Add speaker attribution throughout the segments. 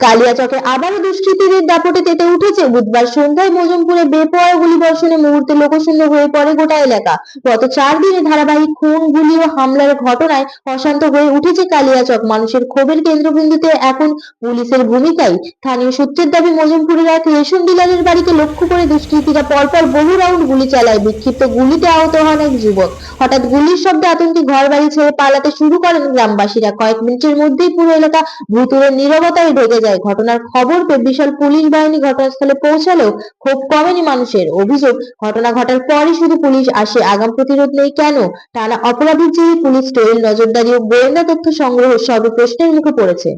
Speaker 1: কালিয়াচকে আবারও দুষ্কৃতীদের দাপটে তেতে উঠেছে। বুধবার সন্ধ্যায় মজমপুরে বেপরোয়া গুলিবর্ষণে মুহূর্তে লোকশূন্য হয়ে পড়ে গোটা এলাকা। গত চার দিনে ধারাবাহিক খুন, গুলি ও হামলার ঘটনায় অশান্ত হয়ে উঠেছে কালিয়াচক। মানুষের ক্ষোভের কেন্দ্রবিন্দুতে এখন পুলিশের ভূমিকাই। স্থানীয় সূত্রের দাবি, মজমপুরের এক রেশন ডিলারের বাড়িতে লক্ষ্য করে দুষ্কৃতীরা পরপর বহু রাউন্ড গুলি চালায়। বিক্ষিপ্ত গুলিতে আহত হন এক যুবক। হঠাৎ গুলির শব্দে আতঙ্কে ঘর বাড়ি ছেড়ে পালাতে শুরু করেন গ্রামবাসীরা। কয়েক মিনিটের মধ্যেই পুরো এলাকা ভুতুড়ে নীরবতায় ঢেকে যায়। ঘটনার খবর পেয়ে বিশাল পুলিশ বাহিনী ঘটনাস্থলে পৌঁছালেও ক্ষোভ কমেনি মানুষের অভিযোগ। ঘটনা ঘটার পরই শুধু পুলিশ আসে। আগাম প্রতিরোধ নেই কেন? টানা অপরাধীর চেয়ে পুলিশ টোয়েল নজরদারি ও গোয়েন্দা তথ্য সংগ্রহ সবই প্রশ্নের মুখে পড়েছে।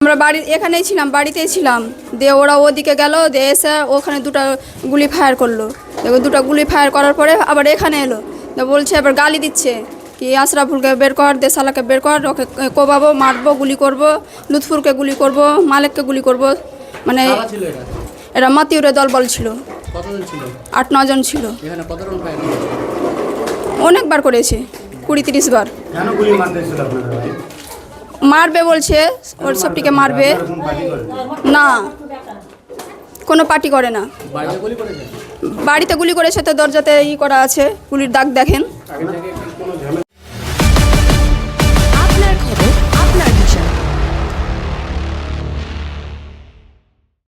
Speaker 2: আমরা বাড়ি, এখানেই ছিলাম, বাড়িতেই ছিলাম। দিয়ে ওরা ওদিকে গেল, দিয়ে এসে ওখানে দুটো গুলি ফায়ার করল। দেখো দুটো গুলি ফায়ার করার পরে আবার এখানে এলো। বলছে আবার গালি দিচ্ছে। কি আশরাফুলকে বের কর দেশালাকে বের কর ওকে কোবাবো মারবো গুলি করব লুৎফুরকে গুলি করব মালেককে গুলি করব। মানে
Speaker 3: এটা
Speaker 2: এরা? মাতিউরে দল বল ছিল। আট নজন ছিল। অনেকবার করেছে কুড়ি তিরিশ বার। মারবে বলছে ওর সবটিকে মারবে। না কোনো পার্টি করে না।
Speaker 3: বাড়িতে গুলি করেছে?
Speaker 2: তো দরজাতে ই করা আছে গুলির দাগ দেখেন।